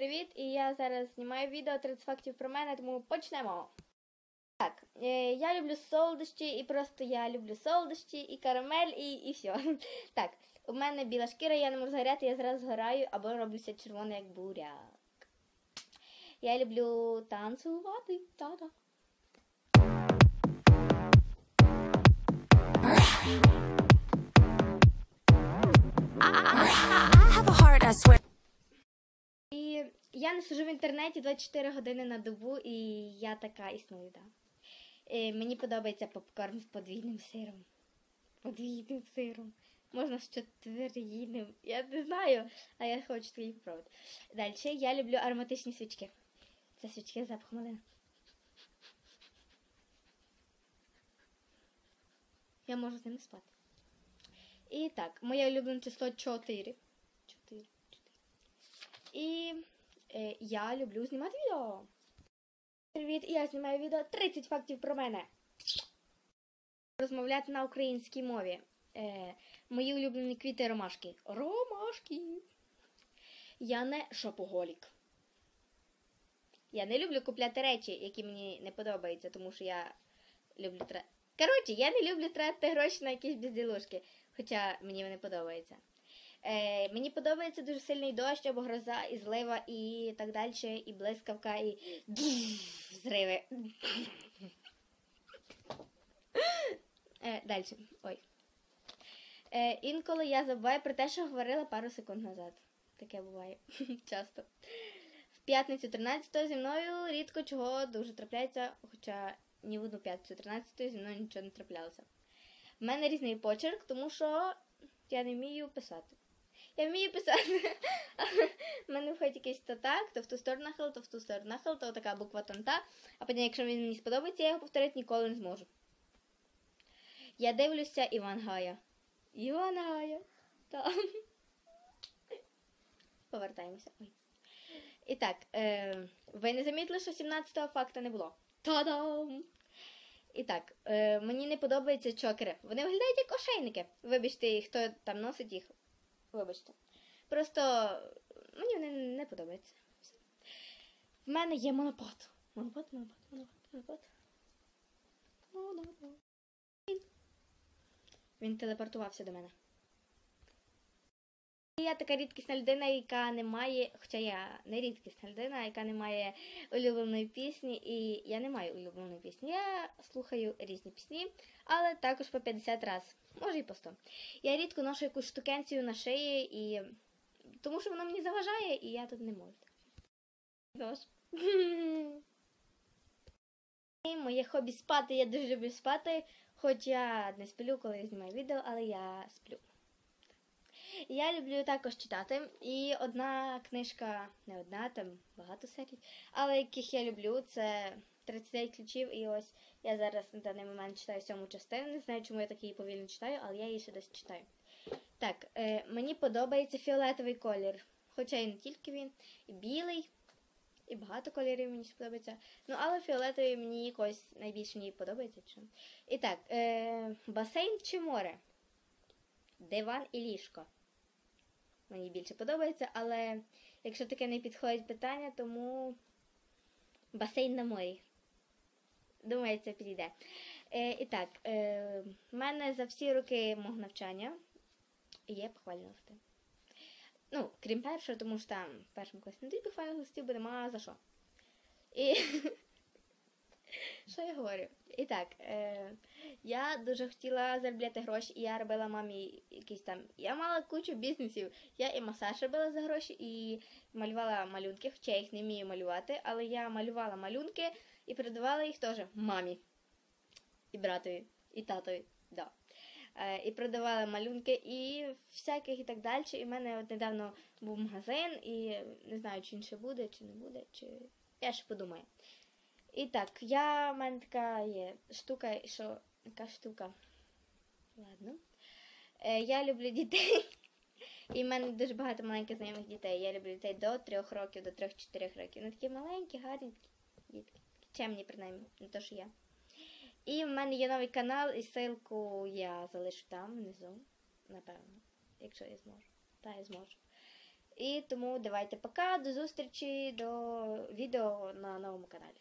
привіт! І я зараз знімаю відео 30 фактів про мене, тому почнемо. Так, е, я люблю солодощі, і просто я люблю солодощі, і карамель, і, і все. Так, у мене біла шкіра, я не можу згоряти, я зразу згораю або роблюся червоний, як буряк. Я люблю танцювати. Та-да. I have a heart, я не сижу в інтернеті 24 години на добу, і я така існую, да. Е, мені подобається попкорн з подвійним сиром. Подвійним сиром. Можна з четвертинним. Я не знаю, а я хочу такий попробувати. Далі я люблю ароматичні свічки. Це свічки з запахом малини. Я можу з ними спати. І так, моє улюблене число 4. 4. І е, я люблю знімати відео. Привіт, я знімаю відео 30 фактів про мене. Розмовляти на українській мові. Е, мої улюблені квіти ромашки. Ромашки. Я не шопоголік. Я не люблю купляти речі, які мені не подобаються, тому що я люблю тра... Коротше, я не люблю тратити гроші на якісь безділушки, хоча мені вони подобаються. Е, мені подобається дуже сильний дощ або гроза, і злива, і так далі, і блискавка, і зриви. Е, далі. Ой. Е, інколи я забуваю про те, що говорила пару секунд назад. Таке буває часто. В п'ятницю 13 зі мною рідко чого дуже трапляється, хоча ні в одну п'ятницю 13 зі мною нічого не траплялося. В мене різний почерк, тому що я не вмію писати. Я вмію писати. У мене виходить якийсь то так, в ту сторону нахил, то в ту сторону нахил, то така буква тонта. А потім, якщо він мені сподобається, я його повторити ніколи не зможу. Я дивлюся Іван Гая. Іван Гая. Так. Повертаємося. Ой. І так, е, ви не замітили, що 17-го факта не було? Та-дам! І так, е, мені не подобаються чокери. Вони виглядають як ошейники. Вибачте, хто там носить їх. Вибачте. Просто мені вони не подобаються. В мене є монопод. Монопод, монопод, монопод, монопод. Монопод. Він телепортувався до мене. Я така рідкісна людина, яка не має, хоча я не рідкісна людина, яка не має улюбленої пісні, і я не маю улюбленої пісні. Я слухаю різні пісні, але також по 50 разів, може і по 100. Я рідко ношу якусь штукенцію на шиї, і... тому що воно мені заважає, і я тут не можу. Тож. І моє хобі спати. Я дуже люблю спати, хоч я не сплю, коли я знімаю відео, але я сплю. Я люблю також читати. І одна книжка, не одна, там багато серій, але яких я люблю, це 39 ключів. І ось я зараз на даний момент читаю сьому частину. Не знаю, чому я так її повільно читаю, але я її ще десь читаю. Так, е, мені подобається фіолетовий колір. Хоча і не тільки він, і білий, і багато кольорів мені сподобається. Ну, але фіолетовий мені якось найбільше мені подобається. Чи? І так, е, басейн чи море? Диван і ліжко. Мені більше подобається, але якщо таке не підходить питання, тому басейн на морі. Думаю, це підійде. Е, і так, е, в мене за всі роки мого навчання є похвальні. Ну, крім першого, тому що там в першому класі не дають похвальних листів, бо нема за що. І що я говорю? І так, е, я дуже хотіла заробляти гроші, і я робила мамі якісь там. Я мала кучу бізнесів. Я і масаж робила за гроші, і малювала малюнки, хоча я їх не вмію малювати, але я малювала малюнки і передавала їх теж мамі, і братові, і татові. Да. Е, і продавала малюнки і всяких і так далі. І в мене от недавно був магазин, і не знаю, чи він ще буде, чи не буде, чи я ще подумаю. І так, я в мене така є штука, що яка штука. Ладно. Е, я люблю дітей. І в мене дуже багато маленьких знайомих дітей. Я люблю дітей до 3 років, до 3-4 років. Вони такі маленькі, гарні дітки. Чемні, принаймні, не то, що я. І в мене є новий канал, і ссылку я залишу там внизу, напевно, якщо я зможу. Та я зможу. І тому давайте пока, до зустрічі, до відео на новому каналі.